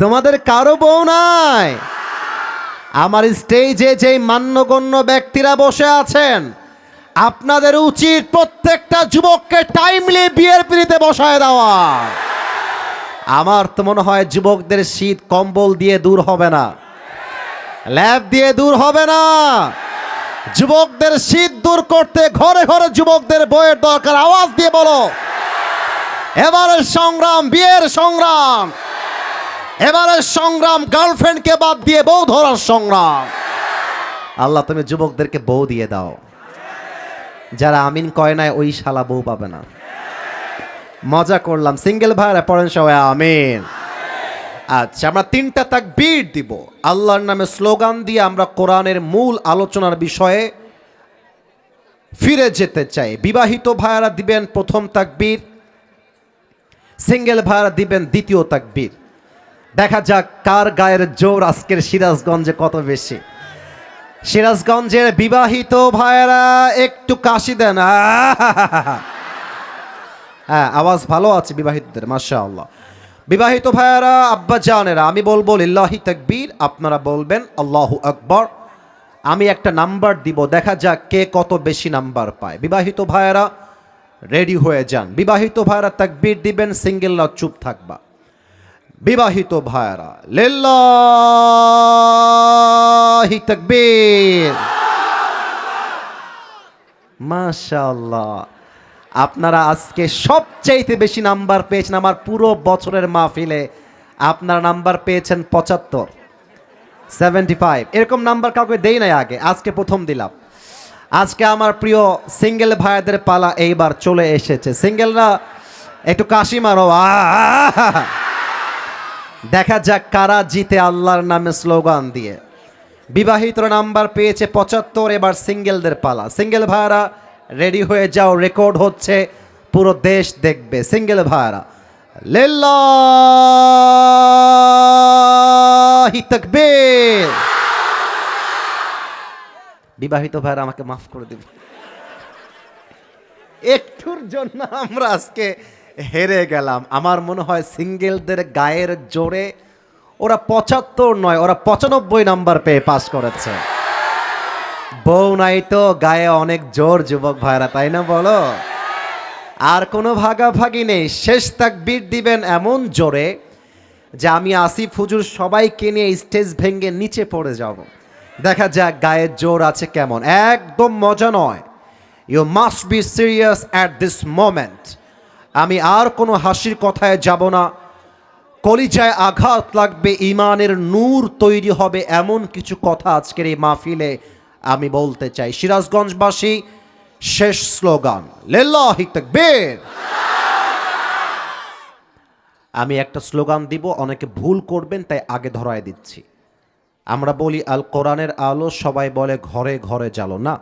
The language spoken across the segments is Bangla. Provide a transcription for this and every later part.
তোমাদের কারও বউ নাই। আমার স্টেজে যেই মান্যগণ্য ব্যক্তিরা বসে আছেন, আপনাদের উচিত প্রত্যেকটা যুবককে টাইমলি বিয়ের পিড়িতে বসায় দেওয়া। আমার তো মনে হয় যুবকদের শীত কম্বল দিয়ে দূর হবে না। ল্যাব দিয়ে দূর হবে না। যুবকদের শীত দূর করতে ঘরে ঘরে যুবকদের বইয়ের দরকার। আওয়াজ দিয়ে বলো। এবারের সংগ্রাম, বিয়ের সংগ্রাম। এবারের সংগ্রাম গার্লফ্রেন্ডকে বাদ দিয়ে বউ ধরার সংগ্রাম। আল্লাহ, তুমি যুবকদেরকে বউ দিয়ে দাও। যারা আমিন কয় নাই, ওই শালা বউ পাবে না। মজা করলাম। সিঙ্গেল ভাইরা পড়েন সবাই, আমিন। আচ্ছা আমরা তিনটা তাকবীর দিব। আল্লাহর নামে স্লোগান দিয়ে আমরা কোরআনের মূল আলোচনার বিষয়ে ফিরে যেতে চাই। বিবাহিত ভাইয়ারা দিবেন প্রথম তাকবীর। সিঙ্গেল ভাইয়ারা দিবেন দ্বিতীয় তাকবীর। দেখা যাক কার গায়ের জোর আজকের সিরাজগঞ্জে কত বেশি। সিরাজগঞ্জের বিবাহিত ভাইয়েরা একটু কাশি দেন। হ্যাঁ আওয়াজ ভালো আছে বিবাহিতদের মাশা আল্লাহ বিবাহিত ভাইয়েরা, আব্বা জানেরা, আমি বলব লিল্লাহি তাকবীর, আপনারা বলবেন আল্লাহু আকবর। আমি একটা নাম্বার দিব, দেখা যাক কে কত বেশি নাম্বার পায়। বিবাহিত ভাইয়েরা রেডি হয়ে যান। বিবাহিত ভাইয়েরা তাকবীর দিবেন সিঙ্গেল সিঙ্গেলরা চুপ থাকবা। বিবাহিত ভাইয়েরা, লিল্লাহি তাকবীর। মাশাআল্লাহ। আপনারা আজকে সবচাইতে বেশি নাম্বার পেয়েছেন আমার পুরো বছরের মাহফিলে। আপনারা নাম্বার পেয়েছেন পঁচাত্তর সেভেন্টি ফাইভ এরকম নাম্বার কাউকে দেই নাই আগে, আজকে প্রথম দিলাম। আজকে আমার প্রিয় সিঙ্গেল ভাইদের পালা এইবার চলে এসেছে। সিঙ্গেলরা, একটু কাশি মারো! দেখা যাক কারা জিতে আল্লাহর নামে স্লোগান দিয়ে। বিবাহিতরা নাম্বার পেয়েছে পঁচাত্তর, এবার সিঙ্গেলদের পালা। সিঙ্গেল ভাইয়ারা রেডি হয়ে যাও, রেকর্ড হচ্ছে, পুরো দেশ দেখবে। সিঙ্গেল ভাইয়ারা লিল্লাহি তাকবীর। বিবাহিত ভাইয়ারা আমাকে মাফ করে দিবে। একটুর জন্য আমরা আজকে হেরে গেলাম। আমার মনে হয় সিঙ্গেলদের গায়ের জোরে ওরা পঁচাত্তর নয়, ওরা পঁচানব্বই নাম্বার পেয়ে পাস করেছে। বউ নাই তো, গায়ে অনেক জোর যুবক ভাইরা তাই না বলো? আর কোনো ভাগাভাগি নেই। শেষ তাকবীর দিবেন এমন জোরে যে আমি আসিফ হুজুর সবাইকে নিয়ে স্টেজ ভেঙে নিচে পড়ে যাব। দেখা যাক গায়ের জোর আছে কেমন। একদম মজা নয়। You must be serious at this moment আমি আর কোনো হাসির কথায় যাব না। কলিজায় আঘাত লাগবে ইমানের নূর তৈরি হবে এমন কিছু কথা আজকের এই মাহফিলে আমি বলতে চাই। সিরাজগঞ্জবাসী, শেষ স্লোগান আমি একটা স্লোগান দিব, অনেকে ভুল করবেন, তাই আগে ধরায় দিচ্ছি। আমরা বলি আল কোরআনের আলো সবাই বলে ঘরে ঘরে জ্বালো, না।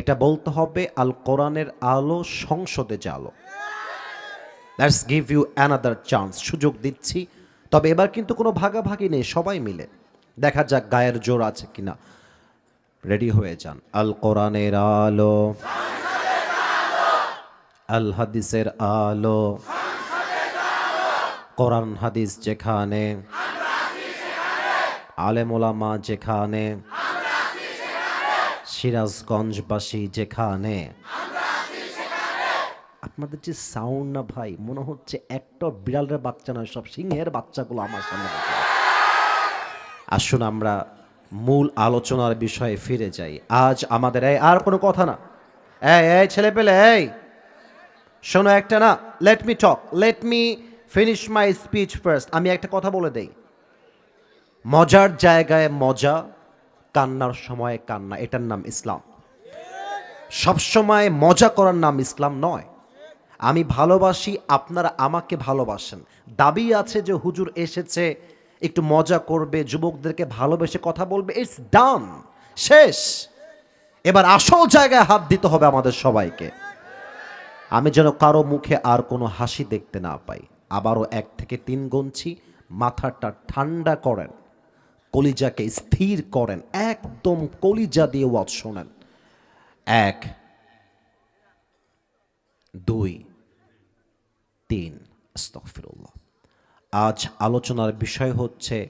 এটা বলতে হবে আল কোরআনের আলো সংসদে জ্বালো। Let's give you another chance সুযোগ দিচ্ছি। তবে এবার কিন্তু কোনো ভাগাভাগি নেই, সবাই মিলে। দেখা যাক গায়ের জোর আছে কিনা। রেডি হয়ে যান। আল কোরআনের আলো, আল হাদিসের আলো, কোরআন হাদিস যেখানে আলেমোলামা যেখানে, সিরাজগঞ্জবাসী যেখানে, আপনাদের যে সাউন্ড না ভাই, মনে হচ্ছে একটা বিড়ালের বাচ্চা নয়, সব সিংহের বাচ্চাগুলো আমার সামনে আসুন আমরা মূল আলোচনার বিষয়ে ফিরে যাই। আজ আমাদের, এই আর কোনো কথা না। এই এই ছেলে পেলে, এই। শোনো একটা না let me talk let me finish my speech first আমি একটা কথা বলে দেই। মজার জায়গায় মজা, কান্নার সময় কান্না, এটার নাম ইসলাম। সবসময় মজা করার নাম ইসলাম নয়। আমি ভালোবাসি, আপনারা আমাকে ভালোবাসেন। দাবি আছে যে হুজুর এসেছে, একটু মজা করবে, যুবকদেরকে ভালোবেসে কথা বলবে। ইটস ডান শেষ। এবার আসল জায়গায় হাত দিতে হবে আমাদের সবাইকে। আমি যেন কারও মুখে আর কোনো হাসি দেখতে না পাই। আবারও এক থেকে তিন গঞ্ছি মাথাটা ঠান্ডা করেন। কলিজাকে স্থির করেন, একদম কলিজা দিয়ে ওয়াজ শোনেন। এক, দুই, তিন, আস্তাগফিরুল্লাহ। আজ আলোচনার বিষয় হচ্ছে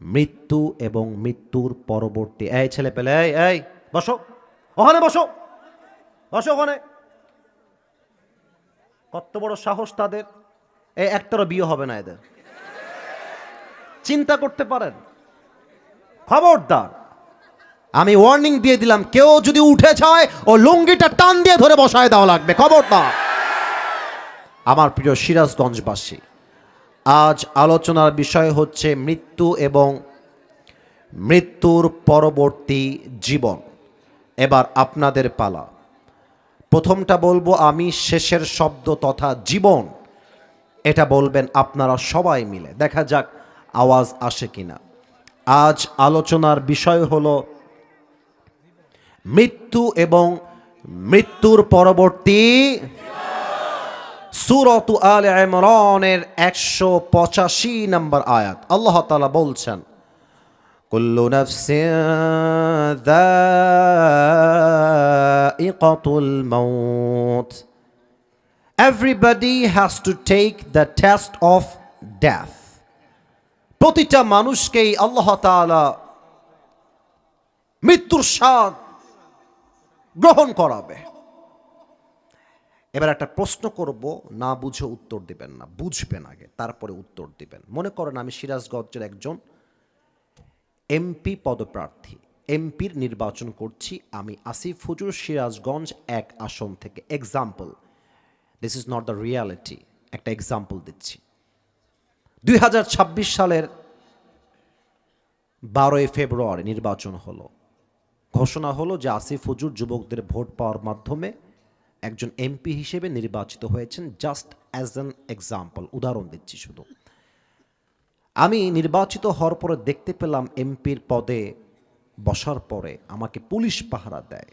মৃত্যু এবং মৃত্যুর পরবর্তী এই ছেলে পেলে, এই এই, বসো, ওখানে বসো বসো ওখানে। কত বড় সাহস তাদের। এই একটারও বিয়ে হবে না এদের। চিন্তা করতে পারেন। খবরদার, আমি ওয়ার্নিং দিয়ে দিলাম, কেউ যদি উঠে যায়, ও লুঙ্গিটা টান দিয়ে ধরে বসায় দেওয়া লাগবে। খবরদার। আমার প্রিয় সিরাজগঞ্জবাসী, আজ আলোচনার বিষয় হচ্ছে মৃত্যু এবং মৃত্যুর পরবর্তী জীবন। এবার আপনাদের পালা। প্রথমটা বলব আমি, শেষের শব্দ তথা জীবন। এটা বলবেন আপনারা সবাই মিলে। দেখা যাক আওয়াজ আসে কিনা। আজ আলোচনার বিষয় হলো মৃত্যু এবং মৃত্যুর পরবর্তী সুরত আল ইমরানের একশো পঁচাশি নম্বর আয়াত। আল্লাহ তালা বলছেন, কুল্লু যায়িকাতুল মাউত। Everybody has to take the test of death. প্রতিটা মানুষকেই আল্লাহ তাআলা মৃত্যুর স্বাদ গ্রহণ করাবে। এবার একটা প্রশ্ন করব, না বুঝে উত্তর দিবেন না, বুঝবেন আগে, তারপরে উত্তর দিবেন। মনে করেন আমি সিরাজগঞ্জের একজন এমপি পদপ্রার্থী, এমপির নির্বাচন করছি, আমি আসিফ হুজুর সিরাজগঞ্জ এক আসন থেকে। Example this is not the reality একটা এক্সাম্পল দিচ্ছি। দুই হাজার ছাব্বিশ সালের বারোই ফেব্রুয়ারি নির্বাচন হলো। ঘোষণা হলো যে আসিফ হুজুর যুবকদের ভোট পাওয়ার মাধ্যমে একজন এমপি হিসেবে নির্বাচিত হয়েছেন জাস্ট অ্যাজ অ্যান এক্সাম্পল উদাহরণ দিচ্ছি শুধু। আমি নির্বাচিত হওয়ার পরে দেখতে পেলাম এমপির পদে বসার পরে আমাকে পুলিশ পাহারা দেয়,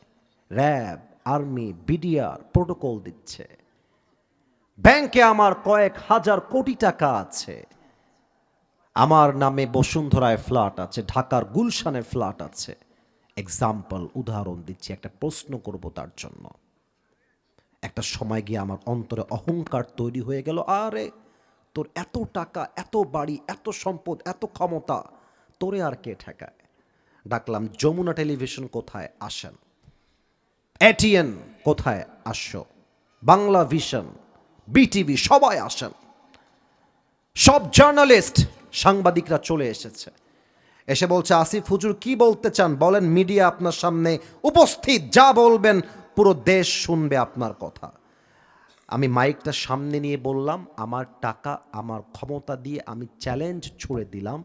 র্যাব, আর্মি, বিডিআর, প্রোটোকল দিচ্ছে। ব্যাংকে আমার কয়েক হাজার কোটি টাকা আছে। আমার নামে বসুন্ধরায় ফ্ল্যাট আছে, ঢাকার গুলশানে ফ্ল্যাট আছে। এক্সাম্পল উদাহরণ দিচ্ছি, একটা প্রশ্ন করব তার জন্য। একটা সময় গিয়ে আমার অন্তরে অহংকার তৈরি হয়ে গেল, আরে তোর এত টাকা, এত বাড়ি, এত সম্পদ, এত ক্ষমতা, তোরে আর কে ঠেকায়? ডাকলাম, যমুনা টেলিভিশন কোথায়? আসেন। এটিএন কোথায়? আসছো বাংলা ভিশন বিটিভি সবাই আসেন। সব জার্নালিস্ট সাংবাদিকরা চলে এসেছে। এসে বলছে, আসিফ হুজুর, কি বলতে চান? বলেন, মিডিয়া আপনার সামনে উপস্থিত, যা বলবেন, পুরো দেশ শুনবে আপনার কথা। আমি মাইকটা সামনে নিয়ে বললাম, আমার টাকা, আমার ক্ষমতা দিয়ে আমি চ্যালেঞ্জ ছুড়ে দিলাম।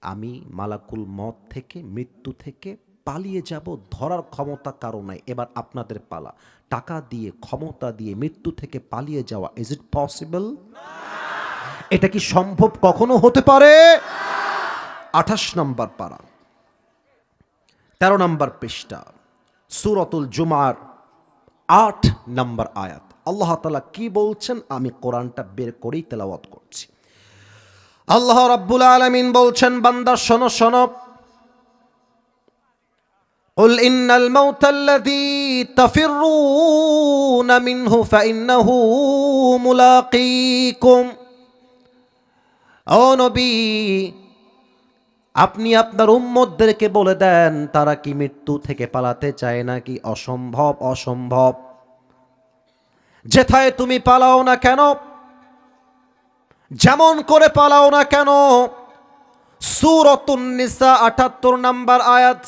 আমি মালাকুল মত থেকে, মৃত্যু থেকে পালিয়ে যাব, ধরার ক্ষমতা কারও নাই। এবার আপনাদের পালা। টাকা দিয়ে, ক্ষমতা দিয়ে, মৃত্যু থেকে পালিয়ে যাওয়া ইজ ইট পসিবল এটা কি সম্ভব কখনো হতে পারে আঠাশ নম্বর পারা তেরো নম্বর পৃষ্ঠা সুরতুল জুমার আট নম্বর আয়াত আল্লাহ তালা কি বলছেন আমি কোরআনটা বের করেই তেলাওয়াত করছি আল্লাহ রাব্বুল আলামিন বলছেন বান্দা শোনো শোনো قل إن الموت الذي تفرون منه فإنه ملاقيكم ও নবী, আপনি আপনার উম্মতদেরকে বলে দেন, তারা কি মৃত্যু থেকে পালাতে চায় নাকি অসম্ভব অসম্ভব? যেথায় তুমি পালাও না কেন? যেমন করে পালাও না কেন? সুরতুন নিসা আটাত্তর নাম্বার আয়াত,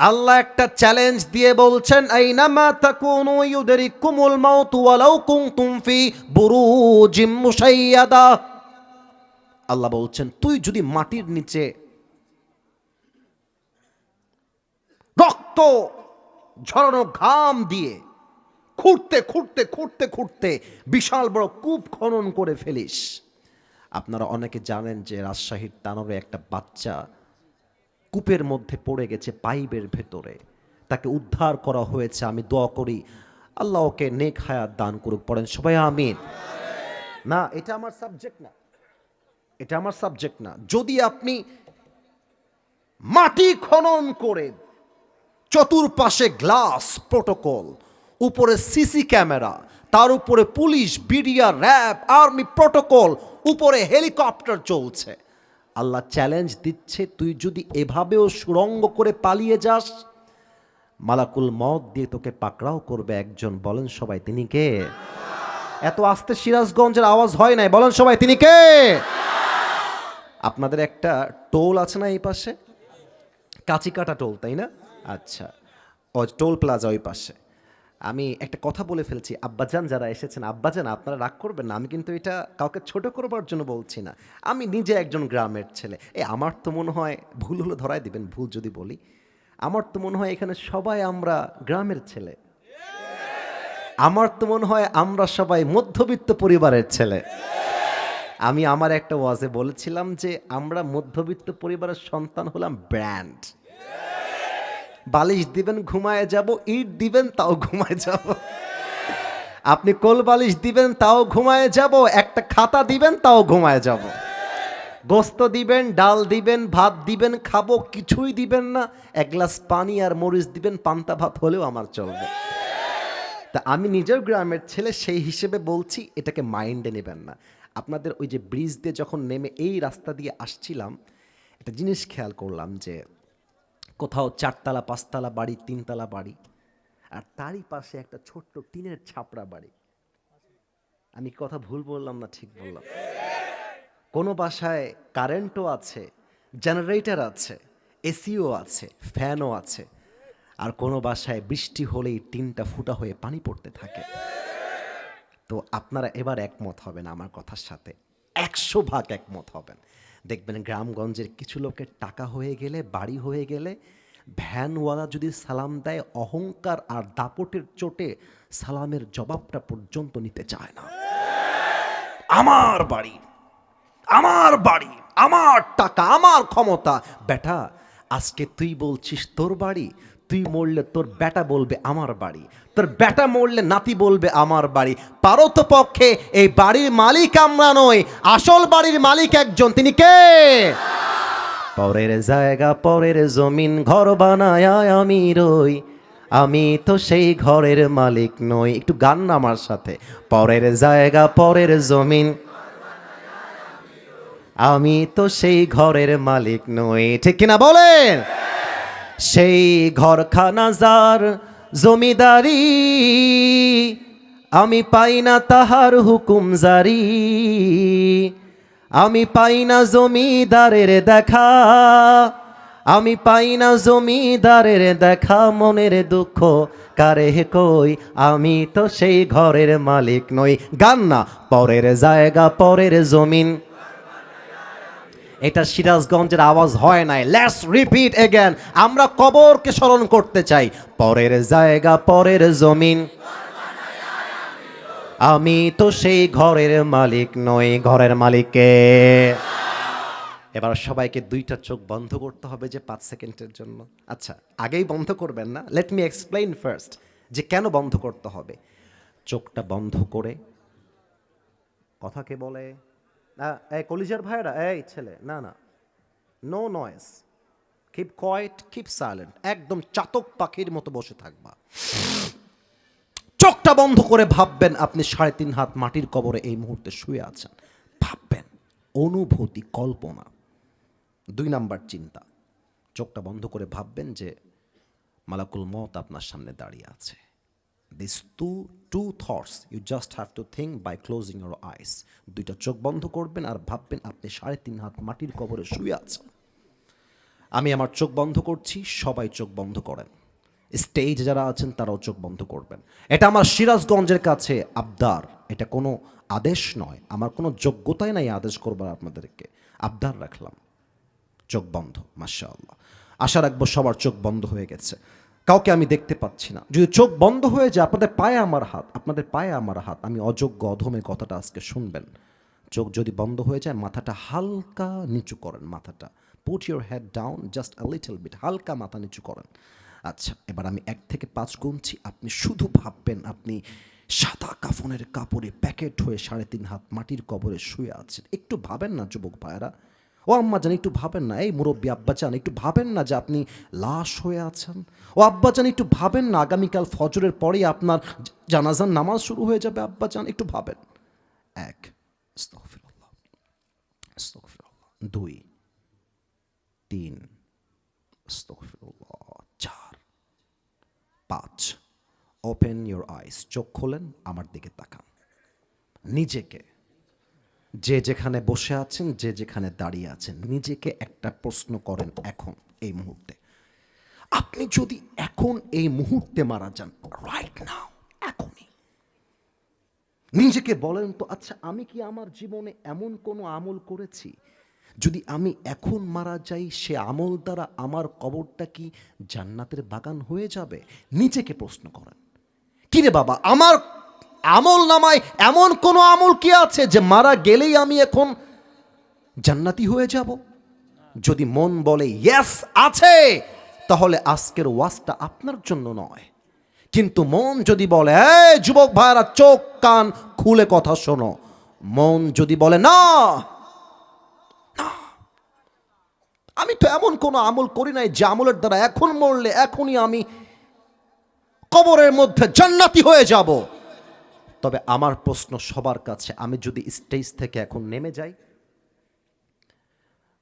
আল্লাহ একটা চ্যালেঞ্জ দিয়ে বলছেন, আইনামা তাকুনু ইউদরিকুমুল মাউত ওয়ালাউ কুনতুম ফি বুরুজিম মুশাইয়াদা। আল্লাহ বলছেন, তুই যদি মাটির নিচে রক্ত ঝরানো ঘাম দিয়ে খুঁড়তে খুঁড়তে খুঁড়তে খুঁড়তে বিশাল বড় কূপ খনন করে ফেলিস, আপনারা অনেকে জানেন যে রাজশাহীর তানরে একটা বাচ্চা কূপের মধ্যে পড়ে গেছে পাইপের ভেতরে। তাকে উদ্ধার করা হয়েছে, আমি দোয়া করি আল্লাহকে নেক হায়াত দান করুক, পড়েন সবাই আমিন। না, এটা আমার সাবজেক্ট না। এটা আমার সাবজেক্ট না। যদি আপনি মাটি খনন করে চতুর্পাশে গ্লাস প্রোটোকল উপরে সিসি ক্যামেরা তার উপরে police BDR RAB army protocol উপরে হেলিকপ্টার চলছে, আল্লাহ চ্যালেঞ্জ দিচ্ছে, তুই যদি এভাবেও সুরঙ্গ করে পালিয়ে যাস, মালাকুল মদ দিয়ে তোকে পাকড়াও করবে একজন। বলেন সবাই, তিনি কে? এত আস্তে সিরাজগঞ্জের আওয়াজ হয় নাই। বলেন সবাই, তিনি কে? আপনাদের একটা টোল আছে না এই পাশে? কাঁচিকাটা টোল, তাই না? আচ্ছা। টোল প্লাজা ওই পাশে। আমি একটা কথা বলে ফেলছি, আব্বাজান যারা এসেছেন, আব্বাজান, আপনারা রাগ করবেন না, আমি কিন্তু এটা কাউকে ছোট করবার জন্য বলছি না। আমি নিজে একজন গ্রামের ছেলে। এ, আমার তো মনে হয়, ভুল হলে ধরাই দিবেন, ভুল যদি বলি। আমার তো মনে হয়, এখানে সবাই আমরা গ্রামের ছেলে। আমার তো মনে হয়, আমরা সবাই মধ্যবিত্ত পরিবারের ছেলে। আমি আমার একটা ওয়াজে বলেছিলাম যে আমরা মধ্যবিত্ত পরিবারের সন্তান হলাম ব্র্যান্ড। বালিশ দিবেন, ঘুমায় যাব, ইট দিবেন, তাও ঘুমায় যাব। আপনি কোল বালিশ দিবেন, তাও ঘুমায় যাব, একটা খাতা দিবেন, তাও ঘুমায় যাব। গোস্ত দিবেন, ডাল দিবেন, ভাত দিবেন, খাব, কিছুই দিবেন না। এক গ্লাস পানি আর মরিচ দিবেন, পান্তা ভাত হলেও আমার চলবে। তা আমি নিজের গ্রামের ছেলে, সেই হিসেবে বলছি, এটাকে মাইন্ডে নেবেন না। আপনাদের ওই যে ব্রিজ দিয়ে যখন নেমে এই রাস্তা দিয়ে আসছিলাম, একটা জিনিস খেয়াল করলাম যে কোথাও চারতলা, পাঁচতলা বাড়ি, তিনতলা বাড়ি, আর তারই পাশে একটা ছোট্ট টিনের ছাপড়া বাড়ি। আমি কথা ভুল বললাম না ঠিক বললাম? কোনো বাসায় কারেন্টও আছে জেনারেটর আছে এসিও আছে ফ্যানও আছে, আর কোনো বাসায় বৃষ্টি হলেই টিনটা ফুটা হয়ে পানি পড়তে থাকে। তো আপনারা এবার একমত হবেন আমার কথার সাথে। একশো ভাগ একমত হবেন। দেখবেন গ্রামগঞ্জের কিছু লোকের টাকা হয়ে গেলে, বাড়ি হয়ে গেলে, ভ্যানওয়ালা যদি সালাম দেয়, অহংকার আর দাপটের চোটে সালামের জবাবটা পর্যন্ত নিতে চায় না। আমার বাড়ি আমার বাড়ি, আমার টাকা, আমার ক্ষমতা। বেটা, আজকে তুই বলছিস তোর বাড়ি তুই মরলে তোর বেটা বলবে আমার বাড়ি, তোর বেটা মরলে নাতি বলবে আমার বাড়ি। পারত পক্ষে এই বাড়ির মালিক আমরা নই, আসল বাড়ির মালিক একজন, তিনি কে? পরের জায়গা, পরের জমিন, ঘর বানায় আমি রই। আমি তো সেই ঘরের মালিক নই, একটু গান আমার সাথে। পরের জায়গা, পরের জমিন, আমি তো সেই ঘরের মালিক নই। ঠিক কিনা বলেন? সেই ঘরখানা যার জমিদারি আমি পাই না তাহার হুকুম জারি। আমি পাই না জমিদারের দেখা। আমি পাই না জমিদারের দেখা। মনের দুঃখ কারে কই? আমি তো সেই ঘরের মালিক নই। গান না, পরের জায়গা, পরের জমিন। এটা সিরাজগঞ্জের আওয়াজ হয় নাই। লেটস রিপিট এগেন আমরা কবরকে স্মরণ করতে চাই। পরের জায়গা, পরের জমিন। আমি তো সেই ঘরের মালিক নই, ঘরের মালিককে এবার সবাইকে দুইটা চোখ বন্ধ করতে হবে যে পাঁচ সেকেন্ডের জন্য। আচ্ছা আগেই বন্ধ করবেন না? লেট মি এক্সপ্লেইন ফার্স্ট যে কেন বন্ধ করতে হবে। চোখটা বন্ধ করে কথা কে বলে কলিজার ভাইরা এই ছেলে, না না। No noise keep quiet keep silent একদম চাতক পাখির মতো বসে থাকবা। চোখটা বন্ধ করে ভাববেন আপনি সাড়ে তিন হাত মাটির কবরে এই মুহূর্তে শুয়ে আছেন। ভাববেন, অনুভূতি, কল্পনা। দুই নাম্বার চিন্তা। চোখটা বন্ধ করে ভাববেন যে মালাকুল মত আপনার সামনে দাঁড়িয়ে আছে। This two two thoughts you just have to think by closing your eyes দুইটা চোখ বন্ধ করবেন আর ভাববেন, আপনি সাড়ে তিন হাত মাটির কবরে শুয়ে আছেন। আমি আমার চোখ বন্ধ করছি, সবাই চোখ বন্ধ করেন। স্টেজ যারা আছেন, তারাও চোখ বন্ধ করবেন। এটা আমার সিরাজগঞ্জের কাছে আবদার। এটা কোনো আদেশ নয়। আমার কোনো যোগ্যতাই নাই আদেশ করবার আপনাদেরকে। আবদার রাখলাম। চোখ বন্ধ মাশা আল্লাহ আশা রাখব সবার চোখ বন্ধ হয়ে গেছে। কাউকে আমি দেখতে পাচ্ছি না। যদি চোখ বন্ধ হয়ে যায়, আপনাদের পায়ে আমার হাত, আপনাদের পায়ে আমার হাত, আমি অযোগ্য অধমে কথাটা আজকে শুনবেন। চোখ যদি বন্ধ হয়ে যায়, মাথাটা হালকা নিচু করেন, মাথাটা। Put your head down just a little bit হালকা মাথা নিচু করেন। আচ্ছা এবার আমি এক থেকে পাঁচ গুনছি, আপনি শুধু ভাববেন, আপনি সাদা কাফনের কাপড়ে প্যাকেট হয়ে সাড়ে তিন হাত মাটির কবরে শুয়ে আছেন। একটু ভাবেন না, যুবক ভাইয়েরা। ও আম্মা জান, একটু ভাবেন না। এই মুরব্বী আব্বা চান একটু ভাবেন না যে আপনি লাশ হয়ে আছেন। ও আব্বা চান একটু ভাবেন না, আগামীকাল ফজরের পরেই আপনার জ- জানাজার নামাজ শুরু হয়ে যাবে আব্বা চান একটু ভাবেন। এক। দুই, তিন। চার, পাঁচ ওপেন ইউর আইস চোখ খোলেন, আমার দিকে তাকান। নিজেকে যে যেখানে বসে আছেন, যে যেখানে দাঁড়িয়ে আছেন, নিজেকে একটা প্রশ্ন করেন এখন, এই মুহূর্তে। আপনি যদি এখন এই মুহূর্তে মারা যান রাইট নাও এখনই। নিজেকে বলেন তো আচ্ছা আমি কি আমার জীবনে এমন কোনো আমল করেছি? যদি আমি এখন মারা যাই, সে আমল দ্বারা আমার কবরটা কি জান্নাতের বাগান হয়ে যাবে? নিজেকে প্রশ্ন করেন। কিরে বাবা, আমার আমল নামায় এমন কোনো আমল কি আছে যে মারা গেলেই আমি এখন জান্নাতি হয়ে যাব? যদি মন বলে ইয়েস আছে, তাহলে আজকের ওয়াজটা আপনার জন্য নয়। কিন্তু মন যদি বলে যুবক ভাইরা চোখ, কান খুলে কথা শোনো। মন যদি বলে না, আমি তো এমন কোনো আমল করি নাই যে আমলের দ্বারা এখন মরলে এখনই আমি কবরের মধ্যে জান্নাতি হয়ে যাব। তবে আমার প্রশ্ন সবার কাছে, আমি যদি স্টেজ থেকে এখন নেমে যাই,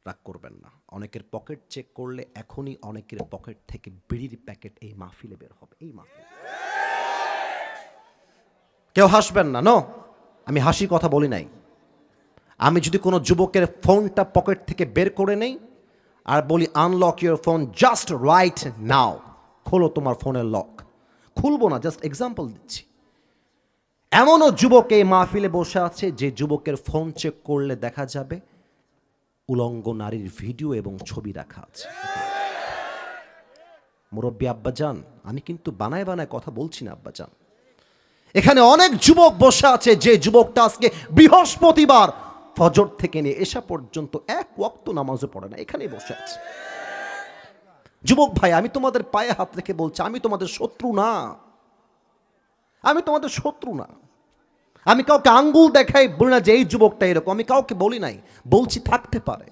রাগ করবেন না। অনেকের পকেট চেক করলে এখনই অনেকের পকেট থেকে বিড়ির প্যাকেট এই মাহফিলে বের হবে, এই মাহফিল। কেউ হাসবেন না, নো? আমি হাসি কথা বলি নাই। আমি যদি কোনো যুবকের ফোনটা পকেট থেকে বের করে নেই আর বলি unlock your phone just right now খোলো তোমার ফোনের লক। খুলবো না জাস্ট এক্সাম্পল দিচ্ছি। এমনও যুবক এই মাহফিলে বসে আছে যে যুবকের ফোন চেক করলে দেখা যাবে উলঙ্গ নারীর ভিডিও এবং ছবি রাখা আছে। মুরব্বী আব্বাজান, আমি কিন্তু বানায় বানায় কথা বলছি না আব্বাজান। এখানে অনেক যুবক বসে আছে যে যুবকটা আজকে বৃহস্পতিবার ফজর থেকে নিয়ে এসা পর্যন্ত এক ওয়াক্ত নামাজও পড়ে না, এখানেই বসে আছে। যুবক ভাই, আমি তোমাদের পায়ে হাত রেখে বলছি, আমি তোমাদের শত্রু না। আমি তোমাদের শত্রু না। আমি কাউকে আঙ্গুল দেখাই বলি না যে এই যুবকটা এরকম। আমি কাউকে বলি নাই, বলছি থাকতে পারে।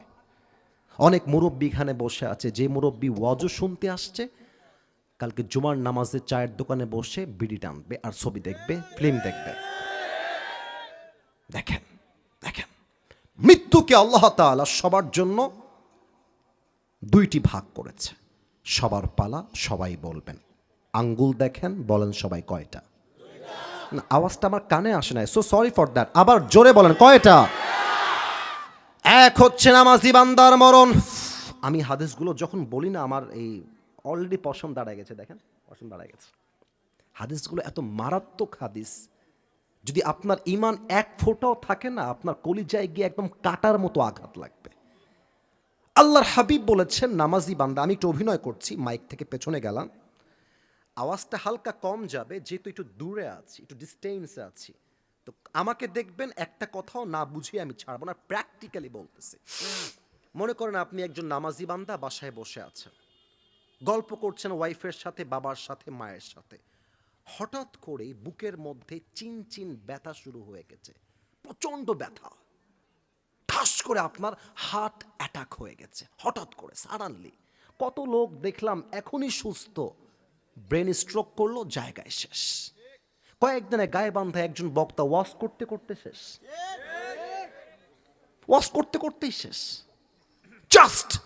অনেক মুরব্বী এখানে বসে আছে। যে মুরব্বী ওয়াজও শুনতে আসছে, কালকে জুমার নামাজের চায়ের দোকানে বসে বিড়ি টানবে আর ছবি দেখবে, ফিল্ম দেখবে। দেখেন দেখেন, মৃত্যুকে আল্লাহ তাআলা সবার জন্য দুইটি ভাগ করেছে। সবার পালা সবাই বলবেন। আঙ্গুল দেখেন, বলেন সবাই কয়টা। আওয়াজটা আমার কানে আসে নাই। সো সরি ফর দ্যাট আবার জোরে বলেন, কয়টা? এক হচ্ছে নামাজি বান্দার মরণ। আমি হাদিসগুলো যখন বলি না, আমার এই অলরেডি পশম দাঁড়ায় গেছে, দেখেন, পশম দাঁড়ায় গেছে। হাদিসগুলো এত মারাত্মক হাদিস, যদি আপনার ইমান এক ফোঁটাও থাকে না, আপনার কলিজায় গিয়ে একদম কাটার মতো আঘাত লাগবে। আল্লাহর হাবিব বলেছেন, নামাজি বান্দা, আমি একটু অভিনয় করছি, মাইক থেকে পেছনে গেলাম। আওয়াজটা হালকা কম যাবে, যেহেতু একটু দূরে আছি, একটু ডিস্টেন্সে আছি। তো আমাকে দেখবেন একটা কথাও না বুঝিয়ে আমি ছাড়বো না প্র্যাকটিক্যালি বলতেছি। মনে করেন আপনি একজন নামাজি বান্দা, বাসায় বসে আছেন। গল্প করছেন ওয়াইফের সাথে, বাবার সাথে, মায়ের সাথে। হঠাৎ করে বুকের মধ্যে চিন চিন ব্যথা শুরু হয়ে গেছে। প্রচণ্ড ব্যথা। ঠাস করে আপনার হার্ট অ্যাটাক হয়ে গেছে, হঠাৎ করে সাডানলি কত লোক দেখলাম এখনই সুস্থ। ব্রেন স্ট্রোক করল, জায়গায় শেষ। কয়েকদিনে গায়ে বান্ধা একজন বক্তা ওয়াশ করতে করতে শেষ। ওয়াশ করতে করতেই শেষ। জাস্ট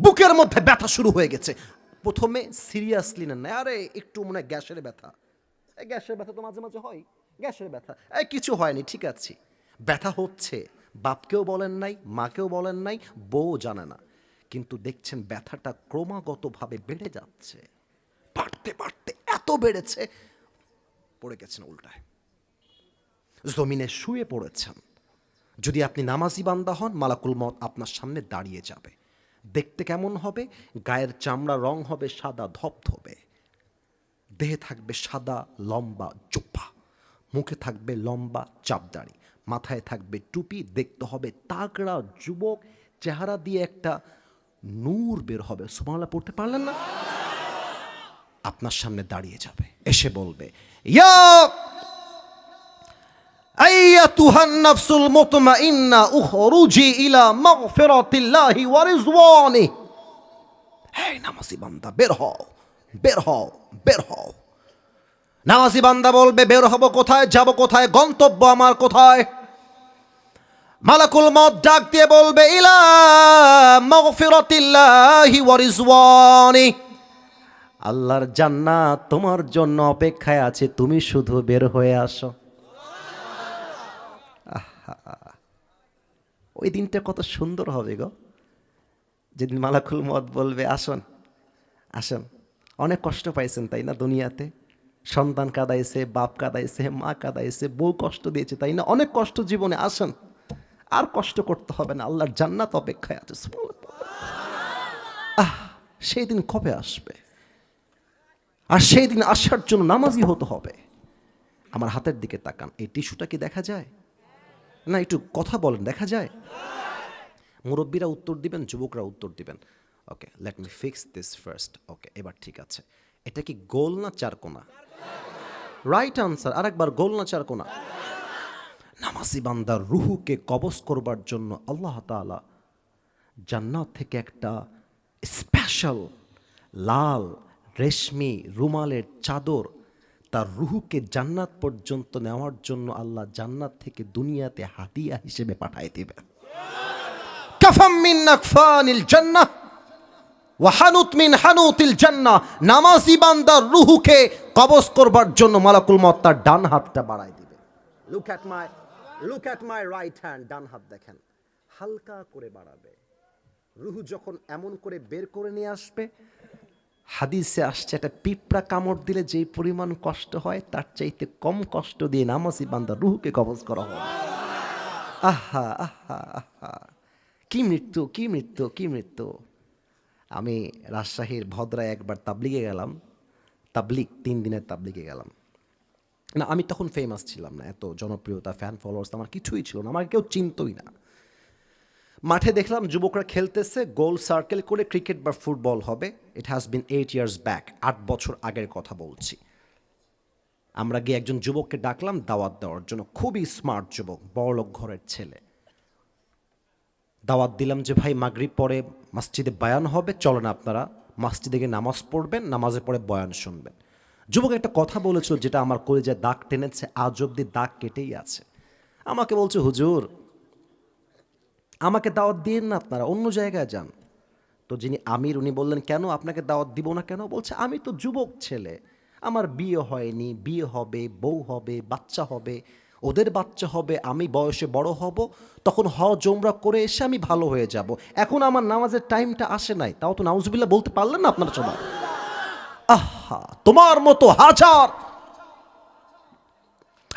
বুকের মধ্যে ব্যথা শুরু হয়ে গেছে। প্রথমে সিরিয়াসলি না আরে, একটু মনে গ্যাসের ব্যথা। গ্যাসের ব্যথা তো মাঝে মাঝে হয়। গ্যাসের ব্যথা। এই কিছু হয়নি, ঠিক আছে। ব্যথা হচ্ছে। বাপকেও বলেন নাই, মাকেও বলেন নাই বউ জানে না। কিন্তু দেখছেন ব্যথাটা ক্রমাগতভাবে বেড়ে যাচ্ছে। বাড়তে বাড়তে এত বেড়েছে। পড়ে গেছেন উল্টায়। জমিনে শুয়ে পড়েছেন। যদি আপনি নামাজি বান্দা হন, মালাকুল মত আপনার সামনে দাঁড়িয়ে যাবে। দেখতে কেমন হবে? গায়ের চামড়া রং হবে সাদা, ধপধপে। দেহে থাকবে সাদা, লম্বা জোপা মুখে থাকবে লম্বা চাপদাড়ি। মাথায় থাকবে টুপি। দেখতে হবে তাগড়া যুবক। চেহারা দিয়ে একটা নূর বের হবে। সুমালা পড়তে পারলেন না? আপনার সামনে দাঁড়িয়ে যাবে। এসে বলবে বের হও বের হও বের হও। বান্দা বলবে, বের হব কোথায়? যাব কোথায়? গন্তব্য আমার কোথায়? মালাকুল মত ডাক দিয়ে বলবে, ইলা মাগফিরাতিল্লাহি ওয়া রিজওয়ানি। আল্লাহর জান্নাত তোমার জন্য অপেক্ষায় আছে, তুমি শুধু বের হয়ে আসো। ওই দিনটা কত সুন্দর হবে গো। যেদিন মালাকুল মত বলবে, আসুন আসুন। অনেক কষ্ট পাইছেন, তাই না, দুনিয়াতে? সন্তান কাদাইছে, বাপ কাদাইছে, মা কাদাইছে, বউ কষ্ট দিয়েছে, তাই না? অনেক কষ্ট জীবনে, আসেন। আর কষ্ট করতে হবে না, আল্লাহর জান্নাত অপেক্ষায় আছে আহ, সেই দিন কবে আসবে? আর সেই দিন আসার জন্য নামাজি হতে হবে। আমার হাতের দিকে তাকান, এই টিস্যুটা কি দেখা যায়? না, একটু কথা বলেন, দেখা যায়? মুরব্বীরা উত্তর দিবেন, যুবকরা উত্তর দিবেন। Okay let me fix this first okay এবার ঠিক আছে। এটা কি গোল না চারকোনা রাইট আনসার আরেকবার গোল না চারকোনা নামাজি বান্দার রুহুকে কবজ করবার জন্য আল্লাহ তাআলা জান্নাত থেকে একটা স্পেশাল লাল রেশমি, রুমালের চাদর তার রুহুকে জান্নাত পর্যন্ত নেওয়ার জন্য আল্লাহ জান্নাত থেকে দুনিয়াতে হাতিয়া হিসেবে পাঠায় জান্নাহ নামাজি বান্দার রুহুকে কবজ করবার জন্য মালাকুল মত তার ডান হাতটা বাড়ায় দিবে। Look at my look at my right hand ডান হাত দেখেন। হালকা করে বাড়াবে। রুহু যখন এমন করে বের করে নিয়ে আসবে হাদিসে আসছে, একটা পিঁপড়া কামড় দিলে যেই পরিমাণ কষ্ট হয়, তার চাইতে কম কষ্ট দিয়ে নামাজি বান্দা রুহুকে কবজ করা হয়। আহা আহা আহা। কি মৃত্যু কি মৃত্যু কি মৃত্যু? আমি রাজশাহীর ভদ্রায় একবার তাবলিগে গেলাম। তাবলিক তিন দিনের তাবলিগে গেলাম। না, আমি তখন ফেমাস ছিলাম না, এত জনপ্রিয়তা ফ্যান ফলোয়ার্স আমার কিছুই ছিল না আমাকে কেউ চিনতই না। মাঠে দেখলাম যুবকরা খেলতেছে, গোল সার্কেল করে ক্রিকেট বা ফুটবল হবে। It has been eight years back আট বছর আগের কথা বলছি। আমরা গিয়ে একজন যুবককে ডাকলাম দাওয়াত দেওয়ার জন্য। খুবই স্মার্ট যুবক বড়লোক ঘরের ছেলে। দাওয়াত দিলাম যে, ভাই, মাগরিব পরে মসজিদে বয়ান হবে, চলেন আপনারা। মসজিদে গিয়ে নামাজ পড়বেন, নামাজের পরে বয়ান শুনবেন। যুবক একটা কথা বলেছিল যেটা আমার কলেজে দাগ টেনেছে, আজ অব্দি দাগ কেটেই আছে। আমাকে বলছে, হুজুর আমাকে দাওয়াত দিন না আপনারা, অন্য জায়গায় যান। তো যিনি আমির, উনি বললেন, কেন আপনাকে দাওয়াত দিব না কেন? বলছে, আমি তো যুবক ছেলে। আমার বিয়ে হয়নি, বিয়ে হবে, বউ হবে, বাচ্চা হবে, ওদের বাচ্চা হবে, আমি বয়সে বড় হব, তখন হ জমরা করে এসে আমি ভালো হয়ে যাব। এখন আমার নামাজের টাইমটা আসে নাই, তাও তো নাউজবিল্লা বলতে পারলেন না আপনারা সবাই? আহা, তোমার মতো হাজার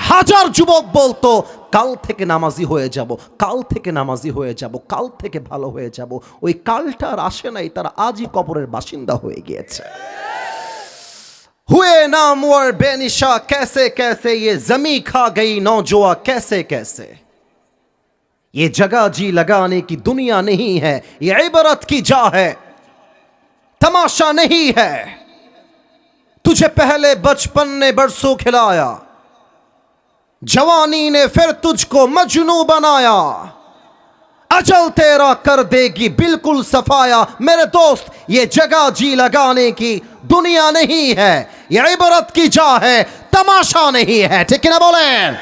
হাজার যুবক বলতো কাল থেকে নামাজি হয়ে যাব কাল থেকে নামাজি হয়ে যাব কাল থেকে ভালো হয়ে যাব ওই কালটা আর আসে নাই তারা আজই কবরের বাসিন্দা হয়ে গিয়েছে हुए नामवर बेनिशा कैसे कैसे ये जमी खा गई नौजुआ कैसे कैसे ये जगह जी लगाने की दुनिया नहीं है ये इबरत की जा है तमाशा नहीं है तुझे पहले बचपन ने बरसों खिलाया जवानी ने फिर तुझको मजनू बनाया। अचल तेरा कर देगी बिल्कुल सफाया। मेरे दोस्त, ये जगह जी लगाने की दुनिया नहीं है। ये इबरत की जा है, तमाशा नहीं है। ठीक है ना बोलें?